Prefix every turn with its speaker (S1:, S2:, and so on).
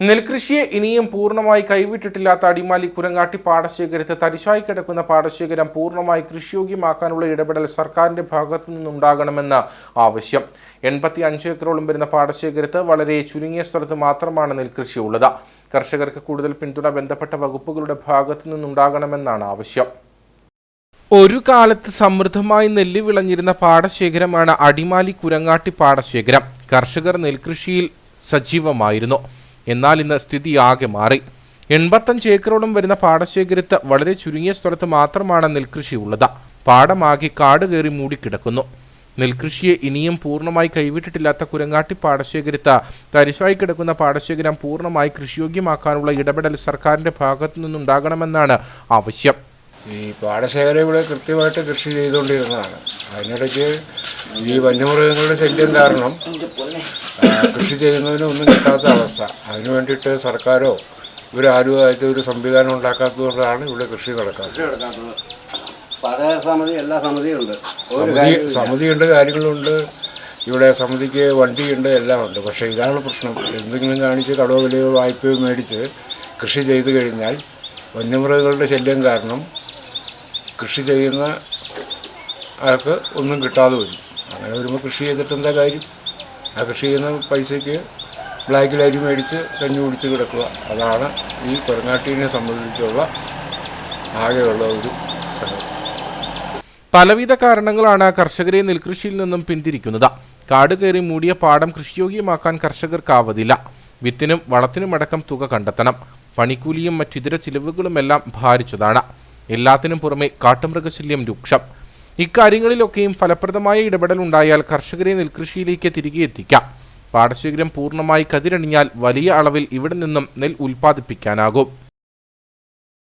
S1: നെൽകൃഷിയെ ഇനിയും പൂർണമായി കൈവിട്ടിട്ടില്ലാത്ത അടിമാലി കുരങ്ങാട്ടി പാടശേഖരത്ത് തരിശായി കിടക്കുന്ന പാടശേഖരം പൂർണമായി കൃഷിയോഗ്യമാക്കാനുള്ള ഇടപെടൽ സർക്കാരിന്റെ ഭാഗത്തു നിന്നുണ്ടാകണമെന്ന് ആവശ്യം. എൺപത്തി അഞ്ച് ഏക്കറോളം വരുന്ന പാടശേഖരത്ത് വളരെ ചുരുങ്ങിയ സ്ഥലത്ത് മാത്രമാണ് നെൽകൃഷി ഉള്ളത് കർഷകർക്ക് കൂടുതൽ പിന്തുണ ബന്ധപ്പെട്ട വകുപ്പുകളുടെ ഭാഗത്തു നിന്നുണ്ടാകണമെന്നാണ് ആവശ്യം. ഒരു കാലത്ത് സമൃദ്ധമായി നെല്ല് വിളഞ്ഞിരുന്ന പാടശേഖരമാണ് അടിമാലി കുരങ്ങാട്ടി പാടശേഖരം. കർഷകർ നെൽകൃഷിയിൽ സജീവമായിരുന്നു. എന്നാൽ ഇന്ന് സ്ഥിതി ആകെ മാറി. എൺപത്തഞ്ച് ഏക്കറോളം വരുന്ന പാടശേഖരത്ത് വളരെ ചുരുങ്ങിയ സ്ഥലത്ത് മാത്രമാണ് നെൽകൃഷി ഉള്ളത് പാടമാകി കാട് കയറി മൂടിക്കിടക്കുന്നു. നെൽകൃഷിയെ ഇനിയും പൂർണമായി കൈവിട്ടിട്ടില്ലാത്ത കുരങ്ങാട്ടി പാടശേഖരത്ത് തരിശായി കിടക്കുന്ന പാടശേഖരം പൂർണമായി കൃഷിയോഗ്യമാക്കാനുള്ള ഇടപെടൽ സർക്കാരിന്റെ ഭാഗത്തു നിന്നുണ്ടാകണമെന്നാണ് ആവശ്യം.
S2: ഈ പാടശേഖരം ഇവിടെ കൃത്യമായിട്ട് കൃഷി ചെയ്തുകൊണ്ടിരുന്നതാണ്. അതിനിടയ്ക്ക് ഈ വന്യമൃഗങ്ങളുടെ ശല്യം കാരണം കൃഷി ചെയ്യുന്നതിന് ഒന്നും കിട്ടാത്ത അവസ്ഥ. അതിനു വേണ്ടിയിട്ട് സർക്കാരോ ഇവരാരുമായിട്ട് ഒരു സംവിധാനം ഉണ്ടാക്കാത്തതുകൊണ്ടാണ് ഇവിടെ കൃഷി നടക്കാത്തത്.
S3: സമിതി
S2: സമിതിയുണ്ട് കാര്യങ്ങളുണ്ട്. ഇവിടെ സമിതിക്ക് വണ്ടിയുണ്ട് എല്ലാം ഉണ്ട്. പക്ഷേ ഇതാണ് പ്രശ്നം. എന്തെങ്കിലും കാണിച്ച് കടവോ വിലയോ വായ്പയോ മേടിച്ച് കൃഷി ചെയ്തു കഴിഞ്ഞാൽ വന്യമൃഗങ്ങളുടെ ശല്യം കാരണം കൃഷി ചെയ്യുന്ന ആൾക്ക് ഒന്നും കിട്ടാതെ വരും. അങ്ങനെ വരുമ്പോൾ കൃഷി ചെയ്തിട്ട് എന്താ കാര്യം? ആ കൃഷി ചെയ്യുന്ന പൈസയ്ക്ക് ബ്ലാക്കിൽ അരി മേടിച്ച് കഞ്ഞി കുടിച്ച് കിടക്കുക. അതാണ് ഈ കൊരങ്ങാട്ടീനെ സംബന്ധിച്ചുള്ള ആകെയുള്ള ഒരു സംഗതി
S1: പലവിധ കാരണങ്ങളാണ് കർഷകരെ നെൽകൃഷിയിൽ നിന്നും പിന്തിരിക്കുന്നത്. കാട് കയറി മൂടിയ പാടം കൃഷിയോഗ്യമാക്കാൻ കർഷകർക്കാവതില്ല വിത്തിനും വളത്തിനുമടക്കം തുക കണ്ടെത്തണം. പണിക്കൂലിയും മറ്റിതര ചിലവുകളുമെല്ലാം ഭാരിച്ചതാണ്. എല്ലാത്തിനും പുറമെ കാട്ടുമൃഗശല്യം രൂക്ഷം. ഇക്കാര്യങ്ങളിലൊക്കെയും ഫലപ്രദമായ ഇടപെടൽ ഉണ്ടായാൽ കർഷകരെ നെൽകൃഷിയിലേക്ക് തിരികെ എത്തിക്കാം. പാടശേഖരം പൂർണമായി കതിരണിഞ്ഞാൽ വലിയ അളവിൽ ഇവിടെ നിന്നും നെൽ ഉൽപ്പാദിപ്പിക്കാനാകും.